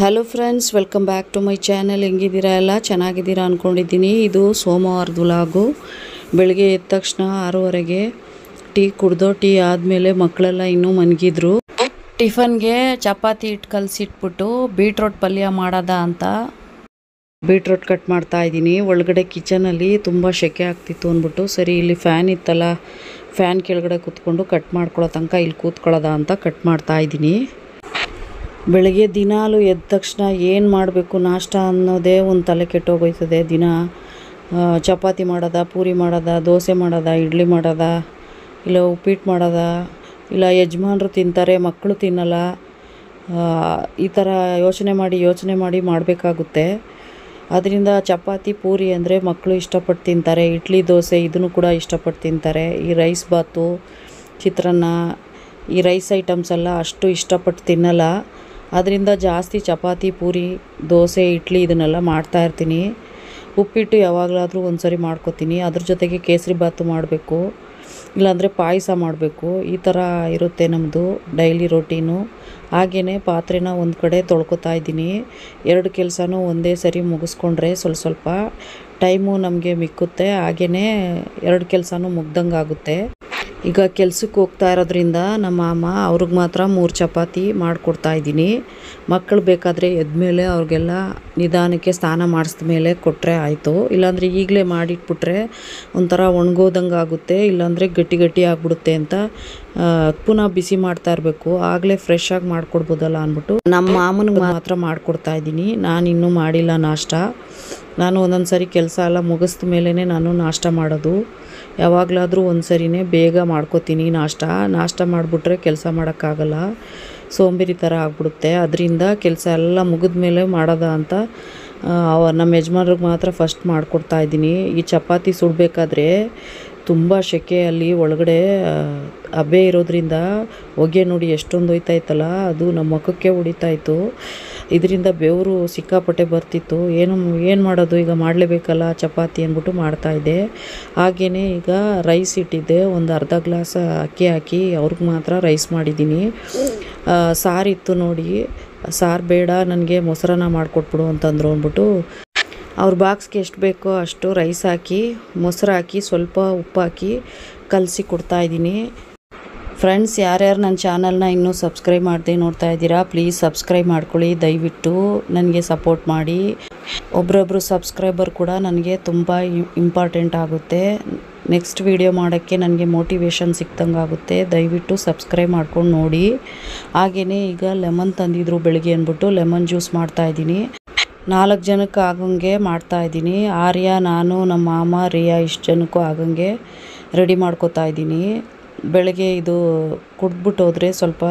Hello friends welcome back to my channel ಹೆಂಗಿದ್ದೀರಾ ಎಲ್ಲ? ಚೆನ್ನಾಗಿದ್ದೀರಾ ಅಂದ್ಕೊಂಡಿದ್ದೀನಿ ಇದು ಸೋಮವಾರದ ವ್ಲಾಗು ಬೆಳಗ್ಗೆ ಎದ್ದ ತಕ್ಷಣ ಆರೂವರೆಗೆ ಟೀ ಕುಡ್ದೋ, ಟೀ ಆದಮೇಲೆ ಮಕ್ಕಳೆಲ್ಲ ಇನ್ನೂ ಮನಗಿದ್ರು. ಟಿಫನ್ಗೆ ಚಪಾತಿ ಹಿಟ್ಟು ಕಲಸಿಟ್ಬಿಟ್ಟು ಬೀಟ್ರೋಟ್ ಪಲ್ಯ ಮಾಡೋದ ಅಂತ ಬೀಟ್ರೋಟ್ ಕಟ್ ಮಾಡ್ತಾ ಇದ್ದೀನಿ. ಒಳಗಡೆ ಕಿಚನಲ್ಲಿ ತುಂಬ ಸೆಕೆ ಆಗ್ತಿತ್ತು ಅಂದ್ಬಿಟ್ಟು, ಸರಿ ಇಲ್ಲಿ ಫ್ಯಾನ್ ಇತ್ತಲ್ಲ ಫ್ಯಾನ್ ಕೆಳಗಡೆ ಕೂತ್ಕೊಂಡು ಕಟ್ ಮಾಡ್ಕೊಳ್ಳೋ ತನಕ ಇಲ್ಲಿ ಕೂತ್ಕೊಳ್ಳೋದ ಅಂತ ಕಟ್ ಮಾಡ್ತಾ ಇದ್ದೀನಿ. ಬೆಳಗ್ಗೆ ದಿನಾಲು ಎದ್ದ ತಕ್ಷಣ ಏನು ಮಾಡಬೇಕು ನಾಷ್ಟ ಅನ್ನೋದೇ ಒಂದು ತಲೆ ಕೆಟ್ಟೋಗೋಯ್ತದೆ ದಿನ ಚಪಾತಿ ಮಾಡೋದ, ಪೂರಿ ಮಾಡೋದ, ದೋಸೆ ಮಾಡೋದ, ಇಡ್ಲಿ ಮಾಡೋದ, ಇಲ್ಲ ಉಪ್ಪಿಟ್ಟು ಮಾಡೋದ, ಇಲ್ಲ ಯಜಮಾನರು ತಿಂತಾರೆ ಮಕ್ಕಳು ತಿನ್ನಲ್ಲ ಈ ಥರ ಯೋಚನೆ ಮಾಡಿ ಯೋಚನೆ ಮಾಡಿ ಮಾಡಬೇಕಾಗುತ್ತೆ. ಅದರಿಂದ ಚಪಾತಿ, ಪೂರಿ ಅಂದರೆ ಮಕ್ಕಳು ಇಷ್ಟಪಟ್ಟು ತಿಂತಾರೆ. ಇಡ್ಲಿ, ದೋಸೆ ಇದನ್ನು ಕೂಡ ಇಷ್ಟಪಟ್ಟು ತಿಂತಾರೆ. ಈ ರೈಸ್ ಬಾತು, ಚಿತ್ರಾನ್ನ, ಈ ರೈಸ್ ಐಟಮ್ಸ್ ಎಲ್ಲ ಅಷ್ಟು ಇಷ್ಟಪಟ್ಟು ತಿನ್ನಲ್ಲ. ಅದರಿಂದ ಜಾಸ್ತಿ ಚಪಾತಿ, ಪೂರಿ, ದೋಸೆ, ಇಡ್ಲಿ ಇದನ್ನೆಲ್ಲ ಮಾಡ್ತಾ ಇರ್ತೀನಿ. ಉಪ್ಪಿಟ್ಟು ಯಾವಾಗಲಾದರೂ ಒಂದು ಸರಿ ಮಾಡ್ಕೊತೀನಿ. ಅದ್ರ ಜೊತೆಗೆ ಕೇಸರಿ ಬಾತು ಮಾಡಬೇಕು. ಇಲ್ಲಾಂದರೆ ಪಾಯಸ ಮಾಡಬೇಕು. ಈ ಥರ ಇರುತ್ತೆ ನಮ್ಮದು ಡೈಲಿ ರೊಟೀನು. ಹಾಗೆಯೇ ಪಾತ್ರೆನ ಒಂದು ಕಡೆ ತೊಳ್ಕೊತಾ ಇದ್ದೀನಿ. ಎರಡು ಕೆಲಸನೂ ಒಂದೇ ಸರಿ ಮುಗಿಸ್ಕೊಂಡ್ರೆ ಸ್ವಲ್ಪ ಸ್ವಲ್ಪ ಟೈಮು ನಮಗೆ ಮಿಕ್ಕುತ್ತೆ. ಹಾಗೆಯೇ ಎರಡು ಕೆಲಸನೂ ಮುಗ್ದಂಗೆ ಆಗುತ್ತೆ ಈಗ ಕೆಲ್ಸಕ್ಕೆ ಹೋಗ್ತಾ ಇರೋದ್ರಿಂದ ನಮ್ಮ ಮಾಮ ಅವ್ರಿಗೆ ಮಾತ್ರ ಮೂರು ಚಪಾತಿ ಮಾಡಿಕೊಡ್ತಾ ಇದ್ದೀನಿ. ಮಕ್ಕಳು ಬೇಕಾದರೆ ಎದ್ಮೇಲೆ ಅವ್ರಿಗೆಲ್ಲ ನಿಧಾನಕ್ಕೆ ಸ್ನಾನ ಮಾಡಿಸಿದ ಮೇಲೆ ಕೊಟ್ಟರೆ ಆಯಿತು. ಇಲ್ಲಾಂದರೆ ಈಗಲೇ ಮಾಡಿಟ್ಬಿಟ್ರೆ ಒಂಥರ ಒಣಗೋದಂಗೆ ಆಗುತ್ತೆ. ಇಲ್ಲಾಂದರೆ ಗಟ್ಟಿ ಗಟ್ಟಿ ಆಗಿಬಿಡುತ್ತೆ ಅಂತ ಪುನಃ ಬಿಸಿ ಮಾಡ್ತಾ ಇರಬೇಕು. ಆಗಲೇ ಫ್ರೆಶ್ ಆಗಿ ಮಾಡಿಕೊಡ್ಬೋದಲ್ಲ ಅಂದ್ಬಿಟ್ಟು ನಮ್ಮ ಮಾಮನಿಗೆ ಮಾತ್ರ ಮಾಡಿಕೊಡ್ತಾ ಇದ್ದೀನಿ. ನಾನು ಇನ್ನೂ ಮಾಡಿಲ್ಲ ನಾಷ್ಟ. ನಾನು ಒಂದೊಂದು ಸರಿ ಕೆಲಸ ಎಲ್ಲ ಮುಗಿಸ್ದ ಮೇಲೇ ನಾನು ನಾಷ್ಟ ಮಾಡೋದು. ಯಾವಾಗಲಾದರೂ ಒಂದು ಸರಿನೇ ಬೇಗ ಮಾಡ್ಕೋತೀನಿ. ನಾಷ್ಟ ನಾಷ್ಟ ಮಾಡಿಬಿಟ್ರೆ ಕೆಲಸ ಮಾಡೋಕ್ಕಾಗಲ್ಲ. ಸೋಂಬೇರಿ ಥರ ಆಗ್ಬಿಡುತ್ತೆ. ಅದರಿಂದ ಕೆಲಸ ಎಲ್ಲ ಮುಗಿದ ಮೇಲೆ ಮಾಡೋದ ಅಂತ ನಮ್ಮ ಯಜಮಾನ್ರಿಗೆ ಮಾತ್ರ ಫಸ್ಟ್ ಮಾಡಿಕೊಡ್ತಾ ಇದ್ದೀನಿ. ಈ ಚಪಾತಿ ಸುಡಬೇಕಾದ್ರೆ ತುಂಬ ಸೆಕೆಯಲ್ಲಿ ಒಳಗಡೆ ಹಬ್ಬೆ ಹಬೆ ಇರೋದ್ರಿಂದ ಹೊಗೆ ನೋಡಿ ಎಷ್ಟೊಂದು ಹೋಯ್ತಾ ಇತ್ತಲ್ಲ, ಅದು ನಮ್ಮ ಮುಖಕ್ಕೆ ಹೊಡಿತಾ ಇತ್ತು. ಇದರಿಂದ ಬೆವರು ಸಿಕ್ಕಾಪಟ್ಟೆ ಬರ್ತಿತ್ತು. ಏನು ಏನು ಮಾಡೋದು? ಈಗ ಮಾಡಲೇಬೇಕಲ್ಲ? ಚಪಾತಿ ಅಂದ್ಬಿಟ್ಟು ಮಾಡ್ತಾಯಿದ್ದೆ ಹಾಗೆಯೇ ಈಗ ರೈಸ್ ಇಟ್ಟಿದ್ದೆ. ಒಂದು ಅರ್ಧ ಗ್ಲಾಸ್ ಅಕ್ಕಿ ಹಾಕಿ, ಅವ್ರಿಗೆ ಮಾತ್ರ ರೈಸ್ ಮಾಡಿದ್ದೀನಿ. ಸಾರಿತ್ತು ನೋಡಿ. ಸಾರು ಬೇಡ, ನನಗೆ ಮೊಸರನ್ನ ಮಾಡಿಕೊಟ್ಬಿಡು ಅಂತಂದ್ರು ಅಂದ್ಬಿಟ್ಟು ಅವ್ರ ಬಾಕ್ಸ್ಗೆ ಎಷ್ಟು ಬೇಕೋ ಅಷ್ಟು ರೈಸ್ ಹಾಕಿ ಮೊಸರು ಹಾಕಿ ಸ್ವಲ್ಪ ಉಪ್ಪು ಹಾಕಿ ಕಲಸಿ ಕೊಡ್ತಾಯಿದ್ದೀನಿ ಫ್ರೆಂಡ್ಸ್ ಯಾರ್ಯಾರು ನನ್ನ ಚಾನಲ್ನ ಇನ್ನೂ ಸಬ್ಸ್ಕ್ರೈಬ್ ಮಾಡದೆ ನೋಡ್ತಾ ಇದ್ದೀರಾ ಪ್ಲೀಸ್ ಸಬ್ಸ್ಕ್ರೈಬ್ ಮಾಡ್ಕೊಳ್ಳಿ. ದಯವಿಟ್ಟು ನನಗೆ ಸಪೋರ್ಟ್ ಮಾಡಿ. ಒಬ್ರೊಬ್ರು ಸಬ್ಸ್ಕ್ರೈಬರ್ ಕೂಡ ನನಗೆ ತುಂಬ ಇಂಪಾರ್ಟೆಂಟ್ ಆಗುತ್ತೆ. ನೆಕ್ಸ್ಟ್ ವಿಡಿಯೋ ಮಾಡೋಕ್ಕೆ ನನಗೆ ಮೋಟಿವೇಶನ್ ಸಿಕ್ದಂಗೆ ಆಗುತ್ತೆ. ದಯವಿಟ್ಟು ಸಬ್ಸ್ಕ್ರೈಬ್ ಮಾಡ್ಕೊಂಡು ನೋಡಿ. ಹಾಗೆಯೇ ಈಗ ಲೆಮನ್ ತಂದಿದ್ರು ಬೆಳಿಗ್ಗೆ ಅಂದ್ಬಿಟ್ಟು ಲೆಮನ್ ಜ್ಯೂಸ್ ಮಾಡ್ತಾಯಿದ್ದೀನಿ ನಾಲ್ಕು ಜನಕ್ಕೆ ಆಗಂಗೆ ಮಾಡ್ತಾ ಇದ್ದೀನಿ. ಆರ್ಯ, ನಾನು, ನಮ್ಮ ಮಾಮ, ರಿಯಾ ಇಷ್ಟು ಜನಕ್ಕೂ ಆಗಂಗೆ ರೆಡಿ ಮಾಡ್ಕೋತಾ ಇದ್ದೀನಿ. ಬೆಳಗ್ಗೆ ಇದು ಕುಡ್ದ್ಬಿಟ್ಟು ಹೋದರೆ ಸ್ವಲ್ಪ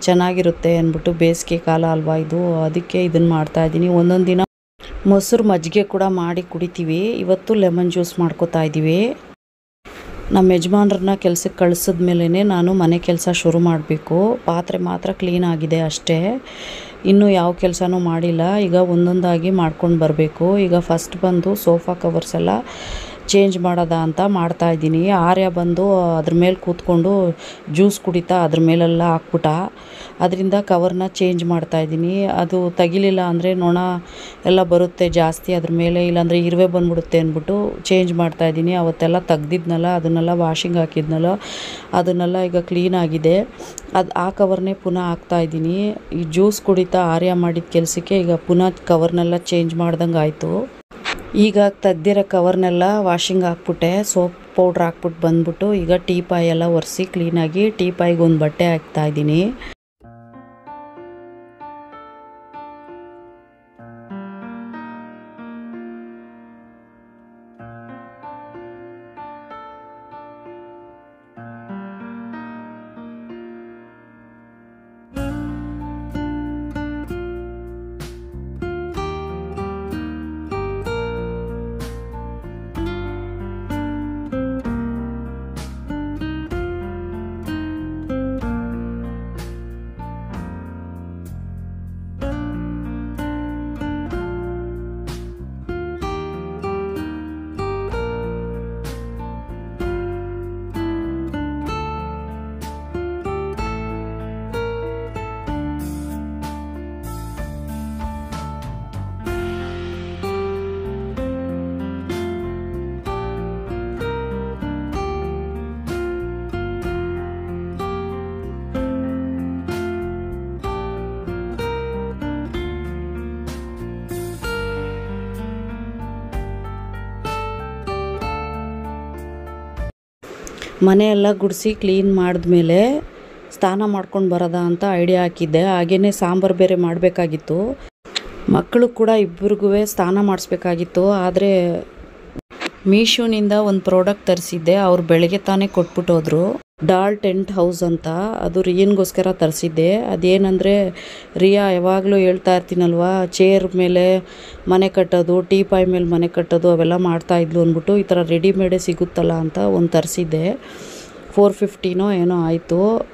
ಚೆನ್ನಾಗಿರುತ್ತೆ ಅಂದ್ಬಿಟ್ಟು ಬೇಸಿಗೆ ಕಾಲ ಅಲ್ವಾ ಇದು. ಅದಕ್ಕೆ ಇದನ್ನು ಮಾಡ್ತಾ ಇದ್ದೀನಿ. ಒಂದೊಂದು ದಿನ ಮೊಸರು ಮಜ್ಜಿಗೆ ಕೂಡ ಮಾಡಿ ಕುಡಿತೀವಿ. ಇವತ್ತು ಲೆಮನ್ ಜ್ಯೂಸ್ ಮಾಡ್ಕೋತಾ ಇದ್ದೀವಿ. ನಮ್ಮ ಯಜಮಾನ್ರನ್ನ ಕೆಲಸಕ್ಕೆ ಕಳಿಸಿದ ಮೇಲೇ ನಾನು ಮನೆ ಕೆಲಸ ಶುರು ಮಾಡಬೇಕು. ಪಾತ್ರೆ ಮಾತ್ರ ಕ್ಲೀನ್ ಆಗಿದೆ ಅಷ್ಟೇ. ಇನ್ನೂ ಯಾವ ಕೆಲಸನೂ ಮಾಡಿಲ್ಲ. ಈಗ ಒಂದೊಂದಾಗಿ ಮಾಡ್ಕೊಂಡು ಬರಬೇಕು. ಈಗ ಫಸ್ಟ್ ಬಂದು ಸೋಫಾ ಕವರ್ಸ್ ಎಲ್ಲ ಚೇಂಜ್ ಮಾಡೋದ ಅಂತ ಮಾಡ್ತಾ ಇದ್ದೀನಿ. ಆರ್ಯ ಬಂದು ಅದ್ರ ಮೇಲೆ ಕೂತ್ಕೊಂಡು ಜ್ಯೂಸ್ ಕುಡಿತಾ ಅದ್ರ ಮೇಲೆಲ್ಲ ಹಾಕ್ಬಿಟ್ಟ. ಅದರಿಂದ ಕವರ್ನ ಚೇಂಜ್ ಮಾಡ್ತಾ ಇದ್ದೀನಿ. ಅದು ತೆಗಿಲಿಲ್ಲ ಅಂದರೆ ನೊಣ ಎಲ್ಲ ಬರುತ್ತೆ ಜಾಸ್ತಿ ಅದ್ರ ಮೇಲೆ, ಇಲ್ಲಾಂದರೆ ಇರುವೆ ಬಂದ್ಬಿಡುತ್ತೆ ಅಂದ್ಬಿಟ್ಟು ಚೇಂಜ್ ಮಾಡ್ತಾ ಇದ್ದೀನಿ. ಅವತ್ತೆಲ್ಲ ತೆಗ್ದಿದ್ನಲ್ಲ, ಅದನ್ನೆಲ್ಲ ವಾಷಿಂಗ್ ಹಾಕಿದ್ನಲ್ಲ, ಅದನ್ನೆಲ್ಲ ಈಗ ಕ್ಲೀನ್ ಆಗಿದೆ. ಅದು ಆ ಕವರ್ನೇ ಪುನಃ ಹಾಕ್ತಾ ಇದ್ದೀನಿ. ಈ ಜ್ಯೂಸ್ ಕುಡಿತಾ ಆರ್ಯ ಮಾಡಿದ ಕೆಲಸಕ್ಕೆ ಈಗ ಪುನಃ ಕವರ್ನೆಲ್ಲ ಚೇಂಜ್ ಮಾಡ್ದಂಗೆ ಆಯಿತು ಈಗ ತದ್ದಿರೋ ಕವರ್ನೆಲ್ಲ ವಾಷಿಂಗ್ ಹಾಕ್ಬಿಟ್ಟೆ ಸೋಪ್ ಪೌಡ್ರ್ ಹಾಕ್ಬಿಟ್ಟು ಬಂದ್ಬಿಟ್ಟು ಈಗ ಟೀ ಪಾಯ್ ಎಲ್ಲ ಒರೆಸಿ ಕ್ಲೀನಾಗಿ ಟೀ ಪಾಯ್ಗೆ ಒಂದು ಬಟ್ಟೆ ಹಾಕ್ತಾ ಮನೆಯೆಲ್ಲ ಗುಡಿಸಿ ಕ್ಲೀನ್ ಮಾಡಿದ್ಮೇಲೆ ಸ್ನಾನ ಮಾಡ್ಕೊಂಡು ಬರೋದ ಅಂತ ಐಡಿಯಾ ಹಾಕಿದ್ದೆ. ಹಾಗೆಯೇ ಸಾಂಬಾರು ಬೇರೆ ಮಾಡಬೇಕಾಗಿತ್ತು. ಮಕ್ಕಳು ಕೂಡ ಇಬ್ಬರಿಗೂ ಸ್ನಾನ ಮಾಡಿಸ್ಬೇಕಾಗಿತ್ತು. ಆದರೆ ಮೀಶೋನಿಂದ ಒಂದು ಪ್ರಾಡಕ್ಟ್ ತರಿಸಿದ್ದೆ. ಅವ್ರು ಬೆಳಗ್ಗೆ ತಾನೇ ಕೊಟ್ಬಿಟ್ಟು ಹೋದ್ರು ಡಾಲ್ ಟೆಂಟ್ ಹೌಸ್ ಅಂತ. ಅದು ರಿಯನ್ಗೋಸ್ಕರ ತರಿಸಿದ್ದೆ. ಅದೇನಂದರೆ, ರಿಯಾ, ಯಾವಾಗಲೂ ಹೇಳ್ತಾ ಇರ್ತೀನಲ್ವಾ, ಚೇರ್ ಮೇಲೆ ಮನೆ ಕಟ್ಟೋದು ಟೀಪಾಯ್ ಮೇಲೆ ಮನೆ ಕಟ್ಟೋದು, ಅವೆಲ್ಲ ಮಾಡ್ತಾಯಿದ್ಲು ಅಂದ್ಬಿಟ್ಟು, ಈ ಥರ ರೆಡಿಮೇಡೇ ಸಿಗುತ್ತಲ್ಲ ಅಂತ ಒಂದು ತರಿಸಿದ್ದೆ. ಫೋರ್ ಫಿಫ್ಟಿನೋ ಏನೋ ಆಯಿತು.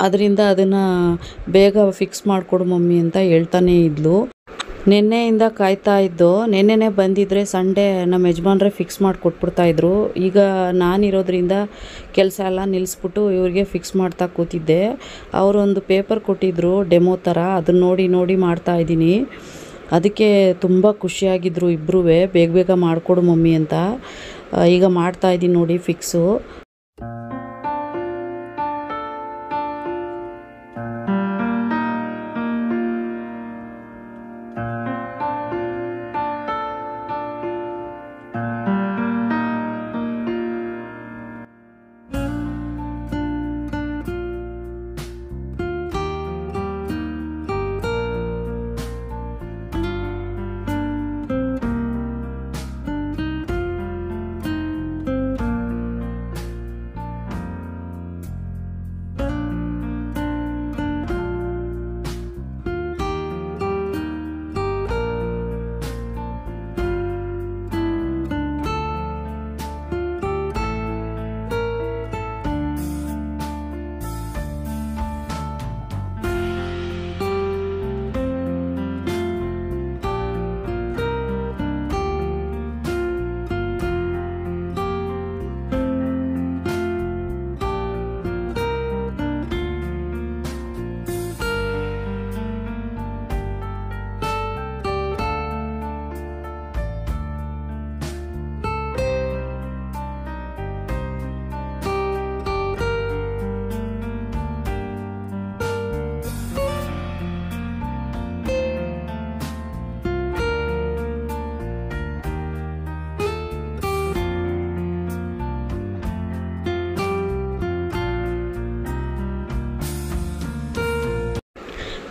ಅದರಿಂದ ಅದನ್ನು ಬೇಗ ಫಿಕ್ಸ್ ಮಾಡಿಕೊಡು ಮಮ್ಮಿ ಅಂತ ಹೇಳ್ತಾನೇ ಇದ್ಲು. ನಿನ್ನೆಯಿಂದ ಕಾಯ್ತಾ ಇದ್ದು, ನಿನ್ನೆನೇ ಬಂದಿದ್ರೆ ಸಂಡೇ ನಮ್ಮ ಯಜಮಾನ್ರೆ ಫಿಕ್ಸ್ ಮಾಡಿ ಕೊಟ್ಬಿಡ್ತಾಯಿದ್ರು ಈಗ ನಾನಿರೋದ್ರಿಂದ ಕೆಲಸ ಎಲ್ಲ ನಿಲ್ಲಿಸ್ಬಿಟ್ಟು ಇವ್ರಿಗೆ ಫಿಕ್ಸ್ ಮಾಡ್ತಾ ಕೂತಿದ್ದೆ. ಅವರೊಂದು ಪೇಪರ್ ಕೊಟ್ಟಿದ್ದರು ಡೆಮೋ ಥರ ಅದನ್ನ ನೋಡಿ ನೋಡಿ ಮಾಡ್ತಾ ಇದ್ದೀನಿ. ಅದಕ್ಕೆ ತುಂಬ ಖುಷಿಯಾಗಿದ್ದರು ಇಬ್ಬರೂ ಬೇಗ ಬೇಗ ಮಾಡಿಕೊಡು ಮಮ್ಮಿ ಅಂತ. ಈಗ ಮಾಡ್ತಾ ಇದ್ದೀನಿ ನೋಡಿ ಫಿಕ್ಸು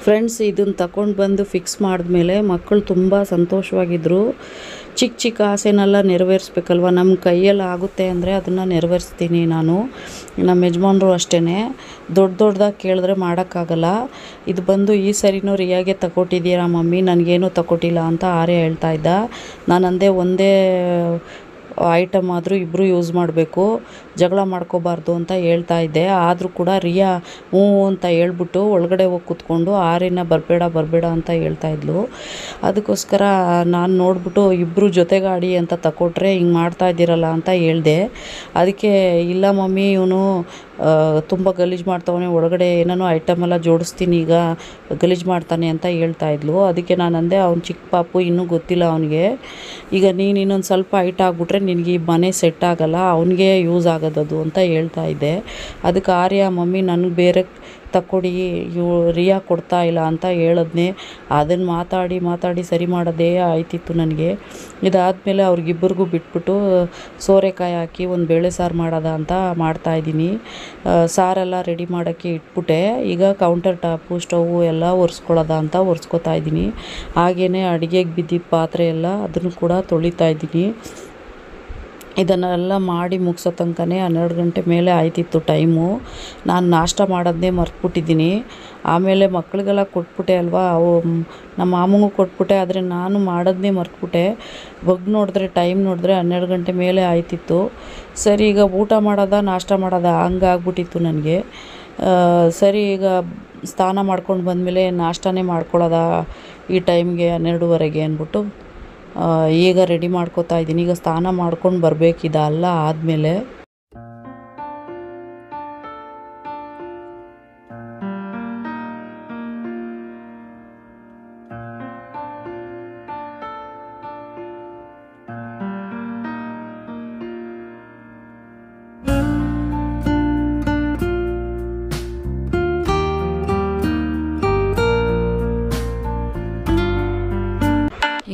ಫ್ರೆಂಡ್ಸ್ ಇದನ್ನು ತಗೊಂಡು ಬಂದು ಫಿಕ್ಸ್ ಮಾಡಿದ್ಮೇಲೆ ಮಕ್ಕಳು ತುಂಬ ಸಂತೋಷವಾಗಿದ್ದರು ಚಿಕ್ಕ ಚಿಕ್ಕ ಆಸೆನೆಲ್ಲ ನೆರವೇರಿಸ್ಬೇಕಲ್ವ? ನಮ್ಮ ಕೈಯಲ್ಲಿ ಆಗುತ್ತೆ ಅಂದರೆ ಅದನ್ನು ನೆರವೇರಿಸ್ತೀನಿ ನಾನು. ನಮ್ಮ ಯಜಮಾನ್ರು ಅಷ್ಟೇ ದೊಡ್ಡ ದೊಡ್ಡದಾಗಿ ಕೇಳಿದ್ರೆ ಮಾಡೋಕ್ಕಾಗಲ್ಲ. ಇದು ಬಂದು ಈ ಸರಿನೂ ರಿಯಾಗೆ ತಗೊಟ್ಟಿದ್ದೀರಾ ಮಮ್ಮಿ? ನನಗೇನು ತಗೊಟ್ಟಿಲ್ಲ ಅಂತ ಆರ್ಯ ಹೇಳ್ತಾ ಇದ್ದ. ನಾನು ಅಂದೆ ಒಂದೇ ಐಟಮ್ ಆದರೂ ಇಬ್ಬರು ಯೂಸ್ ಮಾಡಬೇಕು. ಜಗಳ ಮಾಡ್ಕೋಬಾರ್ದು ಅಂತ ಹೇಳ್ತಾ ಇದ್ದೆ. ಆದರೂ ಕೂಡ ರಿಯಾ, ಹ್ಞೂ ಅಂತ ಹೇಳ್ಬಿಟ್ಟು ಒಳಗಡೆ ಹೋಗಿ ಕೂತ್ಕೊಂಡು ಆರಿನ ಬರಬೇಡ ಬರಬೇಡ ಅಂತ ಹೇಳ್ತಾ ಇದ್ಲು. ಅದಕ್ಕೋಸ್ಕರ ನಾನು ನೋಡ್ಬಿಟ್ಟು ಇಬ್ಬರು ಜೊತೆಗಾಡಿ ಅಂತ ತಕೊಟ್ರೆ ಹಿಂಗೆ ಮಾಡ್ತಾ ಇದ್ದೀರಲ್ಲ ಅಂತ ಹೇಳಿದೆ. ಅದಕ್ಕೆ, ಇಲ್ಲ ಮಮ್ಮಿ, ಇವನು ತುಂಬ ಗಲೀಜು ಮಾಡ್ತಾವನೆ, ಒಳಗಡೆ ಏನೇನೋ ಐಟಮ್ ಎಲ್ಲ ಜೋಡಿಸ್ತೀನಿ, ಈಗ ಗಲೀಜು ಮಾಡ್ತಾನೆ ಅಂತ ಹೇಳ್ತಾ ಇದ್ಲು. ಅದಕ್ಕೆ ನಾನು ಅಂದೆ, ಅವ್ನು ಚಿಕ್ಕ ಪಾಪು, ಇನ್ನೂ ಗೊತ್ತಿಲ್ಲ ಅವನಿಗೆ. ಈಗ ನೀನು ಇನ್ನೊಂದು ಸ್ವಲ್ಪ ಹೈಟ್ ಆಗಿಬಿಟ್ರೆ ನಿನಗೆ ಈ ಮನೆ ಸೆಟ್ ಆಗಲ್ಲ, ಅವನಿಗೆ ಯೂಸ್ ಆಗೋದದು ಅಂತ ಹೇಳ್ತಾ ಇದ್ದೆ. ಅದಕ್ಕೆ ಆರ್ಯ, ಮಮ್ಮಿ, ನನಗೆ ಬೇರೆ ತಕ್ಕೊಡಿ ಇವು ರಿಯಾ ಕೊಡ್ತಾ ಇಲ್ಲ ಅಂತ ಹೇಳಿದ್ನೆ. ಅದನ್ನು ಮಾತಾಡಿ ಮಾತಾಡಿ ಸರಿ ಮಾಡೋದೇ ಆಯ್ತಿತ್ತು ನನಗೆ. ಇದಾದಮೇಲೆ ಅವ್ರಿಗಿಬ್ಬರಿಗೂ ಬಿಟ್ಬಿಟ್ಟು ಸೋರೆಕಾಯಿ ಹಾಕಿ ಒಂದು ಬೇಳೆ ಸಾರು ಮಾಡೋದ ಅಂತ ಮಾಡ್ತಾಯಿದ್ದೀನಿ ಸಾರೆಲ್ಲ ರೆಡಿ ಮಾಡೋಕ್ಕೆ ಇಟ್ಬಿಟ್ಟೆ. ಈಗ ಕೌಂಟರ್ ಟಾಪು ಸ್ಟೌವು ಎಲ್ಲ ಒರೆಸ್ಕೊಳ್ಳೋದ ಅಂತ ಒರೆಸ್ಕೊತಾ ಇದ್ದೀನಿ. ಹಾಗೆಯೇ ಅಡುಗೆಗೆ ಬಿದ್ದಿದ್ದ ಪಾತ್ರೆ ಎಲ್ಲ ಅದನ್ನು ಕೂಡ ತೊಳಿತಾ ಇದ್ದೀನಿ. ಇದನ್ನೆಲ್ಲ ಮಾಡಿ ಮುಗಿಸೋ ತನಕನೇ ಹನ್ನೆರಡು ಗಂಟೆ ಮೇಲೆ ಆಯ್ತಿತ್ತು ಟೈಮು. ನಾನು ನಾಷ್ಟ ಮಾಡೋದನ್ನೇ ಮರ್ತ್ಬಿಟ್ಟಿದ್ದೀನಿ. ಆಮೇಲೆ ಮಕ್ಕಳಿಗೆಲ್ಲ ಕೊಟ್ಬಿಟ್ಟೆ ಅಲ್ವಾ? ಅವು ನಮ್ಮ ಮಾಮಂಗೂ ಕೊಟ್ಬಿಟ್ಟೆ, ಆದರೆ ನಾನು ಮಾಡೋದನ್ನೇ ಮರ್ತ್ಬಿಟ್ಟೆ. ಬಗ್ ನೋಡಿದ್ರೆ, ಟೈಮ್ ನೋಡಿದ್ರೆ ಹನ್ನೆರಡು ಗಂಟೆ ಮೇಲೆ ಆಯ್ತಿತ್ತು. ಸರಿ, ಈಗ ಊಟ ಮಾಡೋದ, ನಾಷ್ಟ ಮಾಡೋದ? ಹಂಗಾಗ್ಬಿಟ್ಟಿತ್ತು ನನಗೆ. ಸರಿ, ಈಗ ಸ್ನಾನ ಮಾಡ್ಕೊಂಡು ಬಂದಮೇಲೆ ನಾಷ್ಟನೇ ಮಾಡ್ಕೊಳ್ಳೋದಾ ಈ ಟೈಮ್ಗೆ ಹನ್ನೆರಡುವರೆಗೆ ಅಂದ್ಬಿಟ್ಟು ಈಗ ರೆಡಿ ಮಾಡ್ಕೋತಾ ಇದ್ದೀನಿ. ಈಗ ಸ್ನಾನ ಮಾಡ್ಕೊಂಡು ಬರಬೇಕಿದ ಎಲ್ಲ ಆದಮೇಲೆ.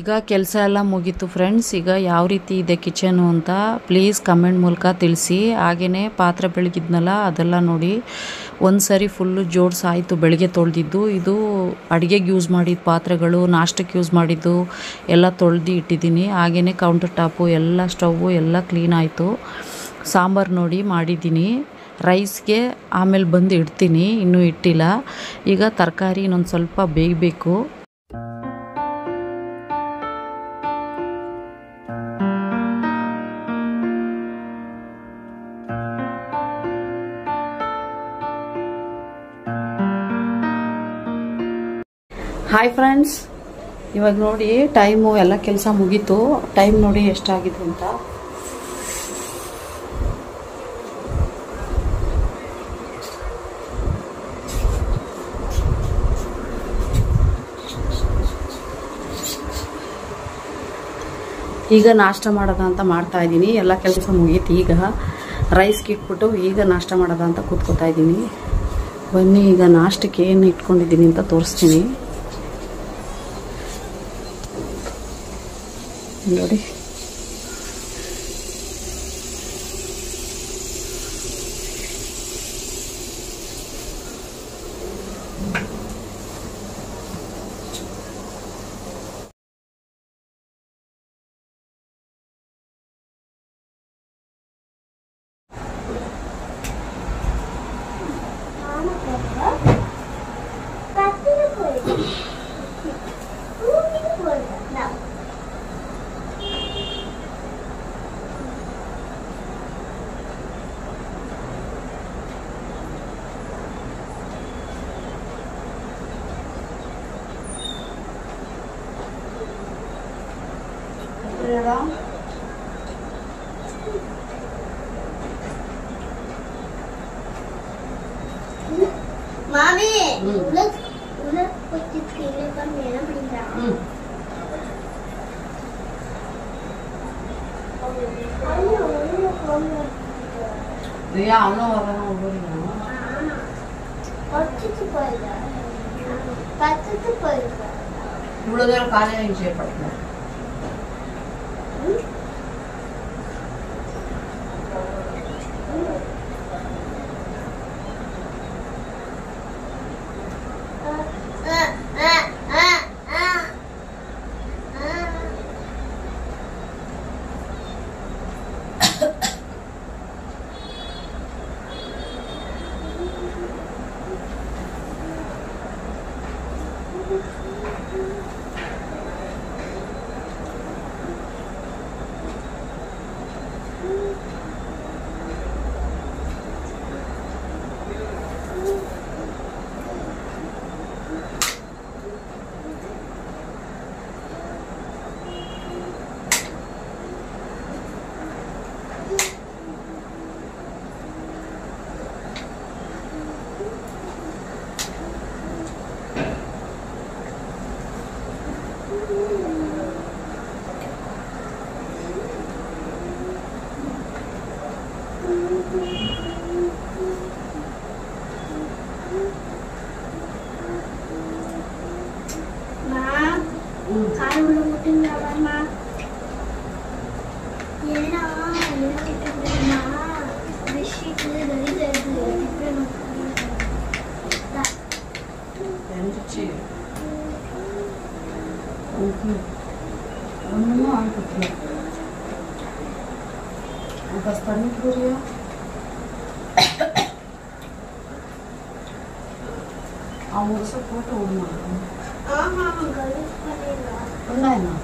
ಈಗ ಕೆಲಸ ಎಲ್ಲ ಮುಗೀತು ಫ್ರೆಂಡ್ಸ್ ಈಗ ಯಾವ ರೀತಿ ಇದೆ ಕಿಚನು ಅಂತ ಪ್ಲೀಸ್ ಕಮೆಂಟ್ ಮೂಲಕ ತಿಳಿಸಿ. ಹಾಗೆಯೇ ಪಾತ್ರೆ ಬೆಳಗಿದ್ನಲ್ಲ ಅದೆಲ್ಲ ನೋಡಿ ಒಂದು ಸರಿ ಫುಲ್ಲು ಜೋಡಿಸಾಯಿತು ಬೆಳಗ್ಗೆ ತೊಳೆದಿದ್ದು. ಇದು ಅಡುಗೆಗೆ ಯೂಸ್ ಮಾಡಿದ ಪಾತ್ರೆಗಳು ನಾಷ್ಟಕ್ಕೆ ಯೂಸ್ ಮಾಡಿದ್ದು ಎಲ್ಲ ತೊಳೆದು ಇಟ್ಟಿದ್ದೀನಿ. ಹಾಗೆಯೇ ಕೌಂಟರ್ ಟಾಪು ಎಲ್ಲ ಸ್ಟವ್ವು ಎಲ್ಲ ಕ್ಲೀನ್ ಆಯಿತು. ಸಾಂಬಾರು ನೋಡಿ ಮಾಡಿದ್ದೀನಿ. ರೈಸ್ಗೆ ಆಮೇಲೆ ಬಂದು ಇಡ್ತೀನಿ, ಇನ್ನೂ ಇಟ್ಟಿಲ್ಲ. ಈಗ ತರಕಾರಿ ಇನ್ನೊಂದು ಸ್ವಲ್ಪ ಬೇಯಬೇಕು. ಹಾಯ್ ಫ್ರೆಂಡ್ಸ್ ಇವಾಗ ನೋಡಿ ಟೈಮು ಎಲ್ಲ ಕೆಲಸ ಮುಗೀತು. ಟೈಮ್ ನೋಡಿ ಎಷ್ಟಾಗಿದೆ ಅಂತ. ಈಗ ನಾಷ್ಟ ಮಾಡೋದ ಅಂತ ಮಾಡ್ತಾ ಇದ್ದೀನಿ. ಎಲ್ಲ ಕೆಲಸ ಮುಗೀತು ಈಗ. ರೈಸ್ಗೆ ಇಟ್ಬಿಟ್ಟು ಈಗ ನಾಷ್ಟ ಮಾಡೋದ ಅಂತ ಕೂತ್ಕೋತಾ ಇದ್ದೀನಿ. ಬನ್ನಿ, ಈಗ ನಾಷ್ಟಕ್ಕೆ ಏನು ಇಟ್ಕೊಂಡಿದ್ದೀನಿ ಅಂತ ತೋರಿಸ್ತೀನಿ. 你有。பார்க்கலாம் மாமி உலக உலக என்ன? வரணும் ஒவ்வொரு பத்துக்கு போயிருக்கா பத்துக்கு போயிருக்கா இவ்வளவு தூரம் காலையில் செய்யப்படுறேன் Apa bentuknya sepeda ini?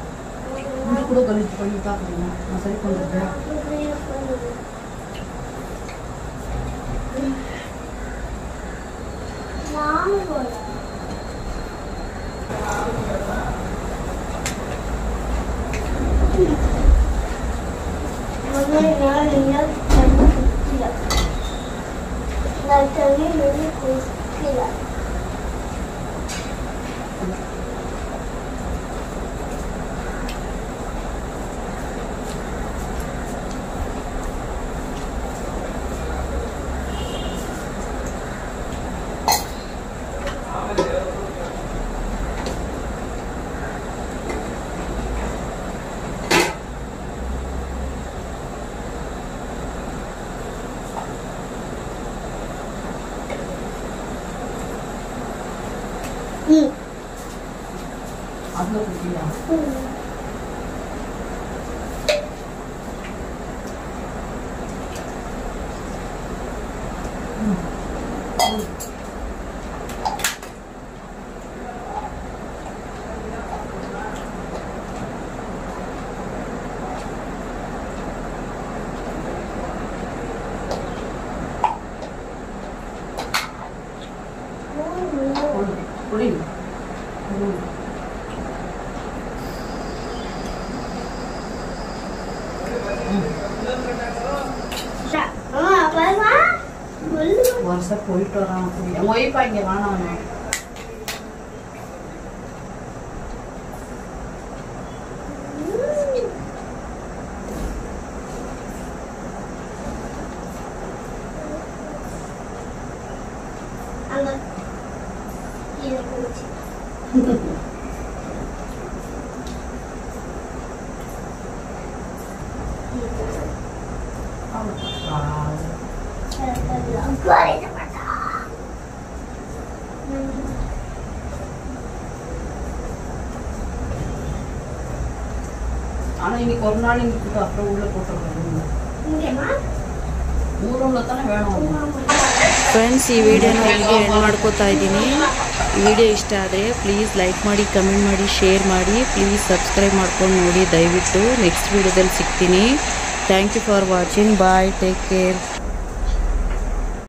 வருஷம் போயிட்டு வரான். குடி ஒய்ஃபா இங்கே வேணாம் ಫ್ರೆಂಡ್ಸ್ ಈ ವಿಡಿಯೋನ ಇಲ್ಲಿಗೆ ಎಂಡ್ ಮಾಡ್ಕೋತಾ ಇದ್ದೀನಿ. ವಿಡಿಯೋ ಇಷ್ಟ ಆದರೆ ಪ್ಲೀಸ್ ಲೈಕ್ ಮಾಡಿ ಕಮೆಂಟ್ ಮಾಡಿ ಶೇರ್ ಮಾಡಿ. ಪ್ಲೀಸ್ ಸಬ್ಸ್ಕ್ರೈಬ್ ಮಾಡ್ಕೊಂಡು ನೋಡಿ ದಯವಿಟ್ಟು. ನೆಕ್ಸ್ಟ್ ವಿಡಿಯೋದಲ್ಲಿ ಸಿಗ್ತೀನಿ. Thank you for watching bye take care